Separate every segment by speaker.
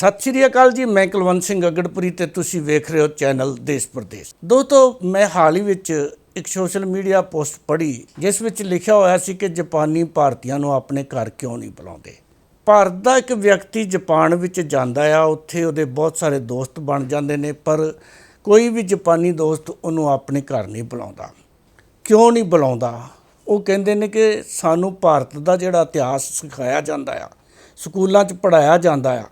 Speaker 1: ਸਤਿ ਸ਼੍ਰੀ ਅਕਾਲ ਜੀ, ਮੈਂ ਕੁਲਵੰਤ ਸਿੰਘ ਅਗੜਪੁਰੀ ਤੇ ਤੁਸੀਂ ਵੇਖ ਰਹੇ ਹੋ ਚੈਨਲ ਦੇਸ਼ ਪ੍ਰਦੇਸ਼। ਦੋਸਤੋ, ਮੈਂ ਹਾਲ ਹੀ ਵਿੱਚ ਇੱਕ ਸੋਸ਼ਲ ਮੀਡੀਆ ਪੋਸਟ ਪੜ੍ਹੀ, ਜਿਸ ਵਿੱਚ ਲਿਖਿਆ ਹੋਇਆ ਸੀ ਕਿ ਜਾਪਾਨੀ ਭਾਰਤੀਆਂ ਨੂੰ ਆਪਣੇ ਘਰ ਕਿਉਂ ਨਹੀਂ ਬੁਲਾਉਂਦੇ। ਭਾਰਤ ਦਾ ਇੱਕ ਵਿਅਕਤੀ ਜਾਪਾਨ ਵਿੱਚ ਜਾਂਦਾ ਆ, ਉੱਥੇ ਉਹਦੇ ਬਹੁਤ ਸਾਰੇ ਦੋਸਤ ਬਣ ਜਾਂਦੇ ਨੇ, ਪਰ ਕੋਈ ਵੀ ਜਾਪਾਨੀ ਦੋਸਤ ਉਹਨੂੰ ਆਪਣੇ ਘਰ ਨਹੀਂ ਬੁਲਾਉਂਦਾ। ਕਿਉਂ ਨਹੀਂ ਬੁਲਾਉਂਦਾ? ਉਹ ਕਹਿੰਦੇ ਨੇ ਕਿ ਸਾਨੂੰ ਭਾਰਤ ਦਾ ਜਿਹੜਾ ਇਤਿਹਾਸ ਸਿਖਾਇਆ ਜਾਂਦਾ ਆ, ਸਕੂਲਾਂ 'ਚ ਪੜਾਇਆ ਜਾਂਦਾ ਆ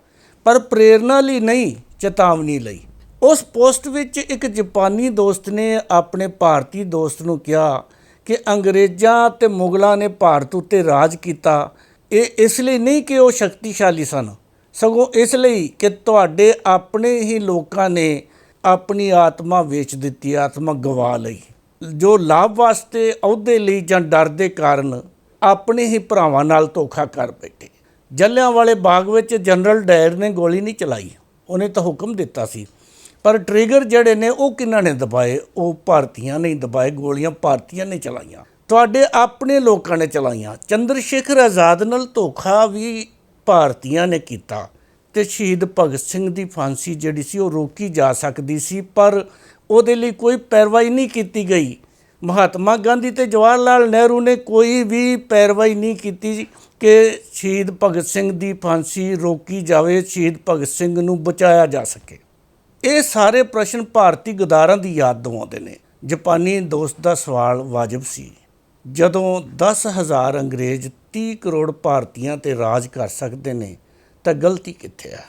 Speaker 1: ਪਰ ਪ੍ਰੇਰਣਾ ਲਈ ਨਹੀਂ, ਚੇਤਾਵਨੀ ਲਈ। ਉਸ ਪੋਸਟ ਵਿੱਚ ਇੱਕ ਜਾਪਾਨੀ ਦੋਸਤ ਨੇ ਆਪਣੇ ਭਾਰਤੀ ਦੋਸਤ ਨੂੰ ਕਿਹਾ ਕਿ ਅੰਗਰੇਜ਼ਾਂ ਤੇ ਮੁਗਲਾਂ ਨੇ ਭਾਰਤ ਉੱਤੇ ਰਾਜ ਕੀਤਾ। ਇਹ ਇਸ ਲਈ ਨਹੀਂ ਕਿ ਉਹ ਸ਼ਕਤੀਸ਼ਾਲੀ ਸਨ। ਸਗੋਂ ਇਸ ਲਈ ਕਿ ਤੁਹਾਡੇ ਆਪਣੇ ਹੀ ਲੋਕਾਂ ਨੇ ਆਪਣੀ ਆਤਮਾ ਵੇਚ ਦਿੱਤੀ, ਆਤਮਾ ਗਵਾ ਲਈ। ਜੋ ਲਾਭ ਵਾਸਤੇ ਅਹੁਦੇ ਲਈ ਜਾਂ ਡਰ ਦੇ ਕਾਰਨ ਆਪਣੇ ਹੀ ਭਰਾਵਾਂ ਨਾਲ ਧੋਖਾ ਕਰ ਬੈਠੇ। ਜੱਲਿਆਂ ਵਾਲੇ ਬਾਗ ਵਿੱਚ ਜਨਰਲ ਡਾਇਰ ਨੇ ਗੋਲੀ ਨਹੀਂ ਚਲਾਈ। ਉਹਨੇ ਤਾਂ ਹੁਕਮ ਦਿੱਤਾ ਸੀ। ਪਰ ਟ੍ਰਿਗਰ ਜਿਹੜੇ ਨੇ, ਉਹ ਕਿਹਨਾਂ ਨੇ ਦਬਾਏ? ਉਹ ਭਾਰਤੀਆਂ ਨੇ ਦਬਾਏ, ਗੋਲੀਆਂ ਭਾਰਤੀਆਂ ਨੇ ਚਲਾਈਆਂ। ਤੁਹਾਡੇ ਆਪਣੇ ਲੋਕਾਂ ਨੇ ਚਲਾਈਆਂ। ਚੰਦਰ ਸ਼ੇਖਰ ਆਜ਼ਾਦ ਨਾਲ ਧੋਖਾ ਵੀ ਭਾਰਤੀਆਂ ਨੇ ਕੀਤਾ। ਤੇ ਸ਼ਹੀਦ ਭਗਤ ਸਿੰਘ ਦੀ ਫਾਂਸੀ ਜਿਹੜੀ ਸੀ, ਉਹ ਰੋਕੀ ਜਾ ਸਕਦੀ ਸੀ, ਪਰ ਉਹਦੇ ਲਈ ਕੋਈ ਪੈਰਵਾਈ ਨਹੀਂ ਕੀਤੀ ਗਈ। ਮਹਾਤਮਾ ਗਾਂਧੀ ਤੇ ਜਵਾਹਰ ਲਾਲ ਨਹਿਰੂ ਨੇ ਕੋਈ ਵੀ ਪੈਰਵਾਈ ਨਹੀਂ ਕੀਤੀ ਕਿ ਸ਼ਹੀਦ ਭਗਤ ਸਿੰਘ ਦੀ ਫਾਂਸੀ ਰੋਕੀ ਜਾਵੇ, ਸ਼ਹੀਦ ਭਗਤ ਸਿੰਘ ਨੂੰ ਬਚਾਇਆ ਜਾ ਸਕੇ। ਇਹ ਸਾਰੇ ਪ੍ਰਸ਼ਨ ਭਾਰਤੀ ਗਦਾਰਾਂ ਦੀ ਯਾਦ ਦਿਵਾਉਂਦੇ ਨੇ। ਜਾਪਾਨੀ ਦੋਸਤ ਦਾ ਸਵਾਲ ਵਾਜਬ ਸੀ। ਜਦੋਂ 10000 ਅੰਗਰੇਜ਼ 30 ਕਰੋੜ ਭਾਰਤੀਆਂ ਤੇ ਰਾਜ ਕਰ ਸਕਦੇ ਨੇ, ਤਾਂ ਗਲਤੀ ਕਿੱਥੇ ਆ?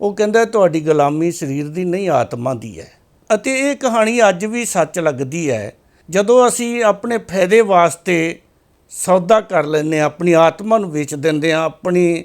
Speaker 1: ਉਹ ਕਹਿੰਦਾ, ਤੁਹਾਡੀ ਗੁਲਾਮੀ ਸਰੀਰ ਦੀ ਨਹੀਂ, ਆਤਮਾ ਦੀ ਹੈ। ਅਤੇ ਇਹ ਕਹਾਣੀ ਅੱਜ ਵੀ ਸੱਚ ਲੱਗਦੀ ਹੈ ਜਦੋਂ ਅਸੀਂ ਆਪਣੇ ਫਾਇਦੇ ਵਾਸਤੇ ਸੌਦਾ ਕਰ ਲੈਂਦੇ ਹਾਂ, ਆਪਣੀ ਆਤਮਾ ਨੂੰ ਵੇਚ ਦਿੰਦੇ ਹਾਂ, ਆਪਣੀ,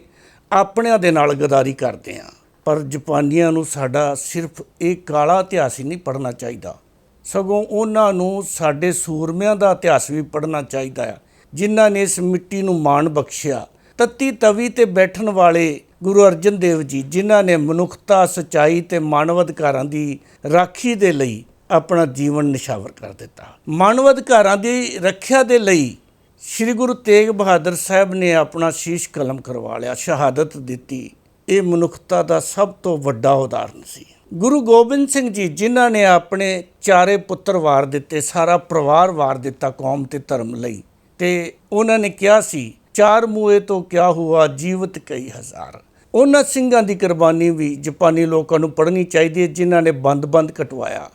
Speaker 1: ਆਪਣਿਆਂ ਦੇ ਨਾਲ ਗਦਾਰੀ ਕਰਦੇ ਹਾਂ। ਪਰ ਜਾਪਾਨੀਆਂ ਨੂੰ ਸਾਡਾ ਸਿਰਫ ਇਹ ਕਾਲਾ ਇਤਿਹਾਸ ਹੀ ਨਹੀਂ ਪੜ੍ਹਨਾ ਚਾਹੀਦਾ। ਸਗੋਂ ਉਹਨਾਂ ਨੂੰ ਸਾਡੇ ਸੂਰਮਿਆਂ ਦਾ ਇਤਿਹਾਸ ਵੀ ਪੜ੍ਹਨਾ ਚਾਹੀਦਾ ਆ। ਜਿਨ੍ਹਾਂ ਨੇ ਇਸ ਮਿੱਟੀ ਨੂੰ ਮਾਣ ਬਖਸ਼ਿਆ। ਤੱਤੀ ਤਵੀ ਤੇ ਬੈਠਣ ਵਾਲੇ ਗੁਰੂ ਅਰਜਨ ਦੇਵ ਜੀ, ਜਿਨ੍ਹਾਂ ਨੇ ਮਨੁੱਖਤਾ, ਸਚਾਈ ਤੇ ਮਾਨਵ ਅਧਿਕਾਰਾਂ ਦੀ ਰਾਖੀ ਦੇ ਲਈ ਆਪਣਾ ਜੀਵਨ ਨਿਸ਼ਾਵਰ ਕਰ ਦਿੱਤਾ। ਮਾਨਵ ਅਧਿਕਾਰਾਂ ਦੀ ਰੱਖਿਆ ਦੇ ਲਈ ਸ੍ਰੀ ਗੁਰੂ ਤੇਗ ਬਹਾਦਰ ਸਾਹਿਬ ਨੇ ਆਪਣਾ ਸ਼ੀਸ਼ ਕਲਮ ਕਰਵਾ ਲਿਆ, ਸ਼ਹਾਦਤ ਦਿੱਤੀ। ਇਹ ਮਨੁੱਖਤਾ ਦਾ ਸਭ ਤੋਂ ਵੱਡਾ ਉਦਾਹਰਣ ਸੀ। ਗੁਰੂ ਗੋਬਿੰਦ ਸਿੰਘ ਜੀ, ਜਿਨ੍ਹਾਂ ਨੇ ਆਪਣੇ ਚਾਰੇ ਪੁੱਤਰ ਵਾਰ ਦਿੱਤੇ, ਸਾਰਾ ਪਰਿਵਾਰ ਵਾਰ ਦਿੱਤਾ ਕੌਮ ਤੇ ਧਰਮ ਲਈ, ਤੇ ਉਹਨਾਂ ਨੇ ਕਿਹਾ ਸੀ, ਚਾਰ ਮੂਏ ਤੋਂ ਕਿਆ ਹੁਆ, ਜੀਵਤ ਕਈ ਹਜ਼ਾਰ। ਉਹਨਾਂ ਸਿੰਘਾਂ ਦੀ ਕੁਰਬਾਨੀ ਵੀ ਜਾਪਾਨੀ ਲੋਕਾਂ ਨੂੰ ਪੜ੍ਹਨੀ ਚਾਹੀਦੀ ਹੈ, ਜਿਨ੍ਹਾਂ ਨੇ ਬੰਦ-ਬੰਦ ਕਟਵਾਇਆ।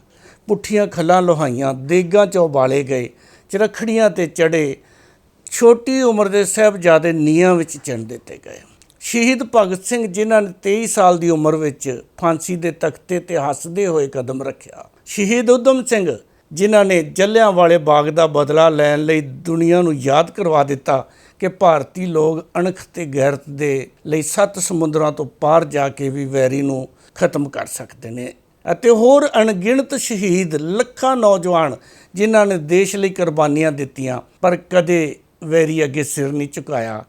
Speaker 1: ਪੁੱਠੀਆਂ ਖੱਲਾਂ ਲੋਹਾਈਆਂ, ਦੇਗਾਂ 'ਚ ਉਬਾਲੇ ਗਏ, ਚਰਖੜੀਆਂ ਤੇ ਚੜੇ। ਛੋਟੀ ਉਮਰ ਦੇ ਸਾਹਿਬਜ਼ਾਦੇ ਨੀਹਾਂ ਵਿੱਚ ਚਿਣ ਦਿੱਤੇ ਗਏ। ਸ਼ਹੀਦ ਭਗਤ ਸਿੰਘ, ਜਿਨ੍ਹਾਂ ਨੇ 23 ਸਾਲ ਦੀ ਉਮਰ ਵਿੱਚ ਫਾਂਸੀ ਦੇ ਤਖਤੇ ਤੇ ਹੱਸਦੇ ਹੋਏ ਕਦਮ ਰੱਖਿਆ। ਸ਼ਹੀਦ ਉਦਮ ਸਿੰਘ, ਜਿਨ੍ਹਾਂ ਨੇ ਜੱਲਿਆਂ ਵਾਲੇ ਬਾਗ ਦਾ ਬਦਲਾ ਲੈਣ ਲਈ ਦੁਨੀਆ ਨੂੰ ਯਾਦ ਕਰਵਾ ਦਿੱਤਾ ਕਿ ਭਾਰਤੀ ਲੋਕ ਅਣਖ ਤੇ ਗੈਰਤ ਦੇ ਲਈ ਸੱਤ ਸਮੁੰਦਰਾਂ ਤੋਂ ਪਾਰ ਜਾ ਕੇ ਵੀ ਵੈਰੀ ਨੂੰ ਖਤਮ ਕਰ ਸਕਦੇ ਨੇ। ਅਤੇ ਹੋਰ ਅਣਗਿਣਤ ਸ਼ਹੀਦ ਲੱਖਾਂ ਨੌਜਵਾਨ ਜਿਨ੍ਹਾਂ ਨੇ ਦੇਸ਼ ਲਈ ਕੁਰਬਾਨੀਆਂ ਦਿੱਤੀਆਂ, ਪਰ ਕਦੇ ਵੈਰੀ ਅੱਗੇ ਸਿਰ ਨਹੀਂ ਝੁਕਾਇਆ।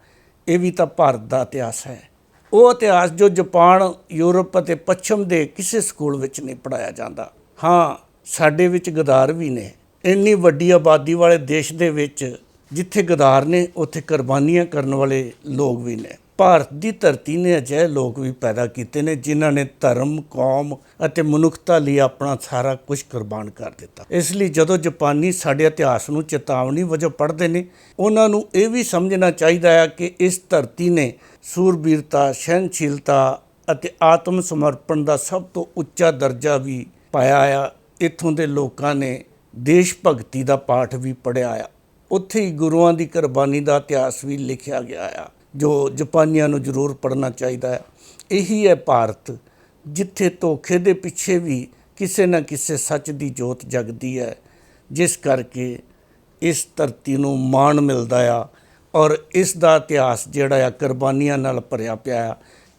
Speaker 1: ਇਹ ਵੀ ਤਾਂ ਭਾਰਤ ਦਾ ਇਤਿਹਾਸ ਹੈ। ਉਹ ਇਤਿਹਾਸ ਜੋ ਜਾਪਾਨ, ਯੂਰਪ ਅਤੇ ਪੱਛਮ ਦੇ ਕਿਸੇ ਸਕੂਲ ਵਿੱਚ ਨਹੀਂ ਪੜਾਇਆ ਜਾਂਦਾ। ਹਾਂ, ਸਾਡੇ ਵਿੱਚ ਗਦਾਰ ਵੀ ਨੇ। ਇੰਨੀ ਵੱਡੀ ਆਬਾਦੀ ਵਾਲੇ ਦੇਸ਼ ਦੇ ਵਿੱਚ ਜਿੱਥੇ ਗਦਾਰ ਨੇ, ਉੱਥੇ ਕੁਰਬਾਨੀਆਂ ਕਰਨ ਵਾਲੇ ਲੋਕ ਵੀ ਨੇ। ਭਾਰਤ ਦੀ ਧਰਤੀ ਨੇ ਅਜਿਹੇ ਲੋਕ ਵੀ ਪੈਦਾ ਕੀਤੇ ਨੇ ਜਿਨ੍ਹਾਂ ਨੇ ਧਰਮ, ਕੌਮ ਅਤੇ ਮਨੁੱਖਤਾ ਲਈ ਆਪਣਾ ਸਾਰਾ ਕੁਝ ਕੁਰਬਾਨ ਕਰ ਦਿੱਤਾ। ਇਸ ਲਈ ਜਦੋਂ ਜਾਪਾਨੀ ਸਾਡੇ ਇਤਿਹਾਸ ਨੂੰ ਚੇਤਾਵਨੀ ਵਜੋਂ ਪੜ੍ਹਦੇ ਨੇ, ਉਹਨਾਂ ਨੂੰ ਇਹ ਵੀ ਸਮਝਣਾ ਚਾਹੀਦਾ ਹੈ ਕਿ ਇਸ ਧਰਤੀ ਨੇ ਸੂਰਬੀਰਤਾ ਸਹਿਨਸ਼ੀਲਤਾ ਅਤੇ ਆਤਮ ਸਮਰਪਣ ਦਾ ਸਭ ਤੋਂ ਉੱਚਾ ਦਰਜਾ ਵੀ ਪਾਇਆ ਆ। ਇੱਥੋਂ ਦੇ ਲੋਕਾਂ ਨੇ ਦੇਸ਼ ਭਗਤੀ ਦਾ ਪਾਠ ਵੀ ਪੜ੍ਹਿਆ ਆ। ਉੱਥੇ ਹੀ ਗੁਰੂਆਂ ਦੀ ਕੁਰਬਾਨੀ ਦਾ ਇਤਿਹਾਸ ਵੀ ਲਿਖਿਆ ਗਿਆ ਆ। ਜੋ ਜਾਪਾਨੀਆਂ ਨੂੰ ਜ਼ਰੂਰ ਪੜ੍ਹਨਾ ਚਾਹੀਦਾ ਹੈ। ਇਹੀ ਹੈ ਭਾਰਤ, ਜਿੱਥੇ ਧੋਖੇ ਦੇ ਪਿੱਛੇ ਵੀ ਕਿਸੇ ਨਾ ਕਿਸੇ ਸੱਚ ਦੀ ਜੋਤ ਜਗਦੀ ਹੈ। ਜਿਸ ਕਰਕੇ ਇਸ ਧਰਤੀ ਨੂੰ ਮਾਣ ਮਿਲਦਾ ਆ ਔਰ ਇਸ ਦਾ ਇਤਿਹਾਸ ਜਿਹੜਾ ਆ ਕੁਰਬਾਨੀਆਂ ਨਾਲ ਭਰਿਆ ਪਿਆ ਆ,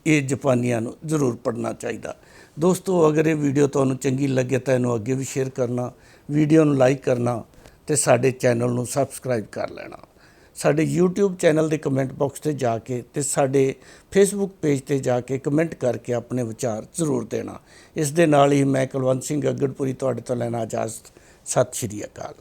Speaker 1: ਇਹ ਜਾਪਾਨੀਆਂ ਨੂੰ ਜ਼ਰੂਰ ਪੜ੍ਹਨਾ ਚਾਹੀਦਾ। ਦੋਸਤੋ, ਅਗਰ ਇਹ ਵੀਡੀਓ ਤੁਹਾਨੂੰ ਚੰਗੀ ਲੱਗੇ ਤਾਂ ਇਹਨੂੰ ਅੱਗੇ ਵੀ ਸ਼ੇਅਰ ਕਰਨਾ, ਵੀਡੀਓ ਨੂੰ ਲਾਈਕ ਕਰਨਾ ਤੇ ਸਾਡੇ ਚੈਨਲ ਨੂੰ ਸਬਸਕ੍ਰਾਈਬ ਕਰ ਲੈਣਾ। ਸਾਡੇ YouTube ਚੈਨਲ ਦੇ ਕਮੈਂਟ ਬਾਕਸ ਤੇ ਜਾ ਕੇ ਤੇ ਸਾਡੇ Facebook ਪੇਜ ਤੇ ਜਾ ਕੇ ਕਮੈਂਟ ਕਰਕੇ ਆਪਣੇ ਵਿਚਾਰ ਜ਼ਰੂਰ ਦੇਣਾ। ਇਸ ਦੇ ਨਾਲ ਹੀ ਮੈਂ ਕੁਲਵੰਤ ਸਿੰਘ ਗੱਗੜਪੁਰੀ ਤੁਹਾਡੇ ਤੋਂ ਲੈਣਾ ਇਜਾਜ਼ਤ। ਸਤਿ ਸ਼੍ਰੀ ਅਕਾਲ।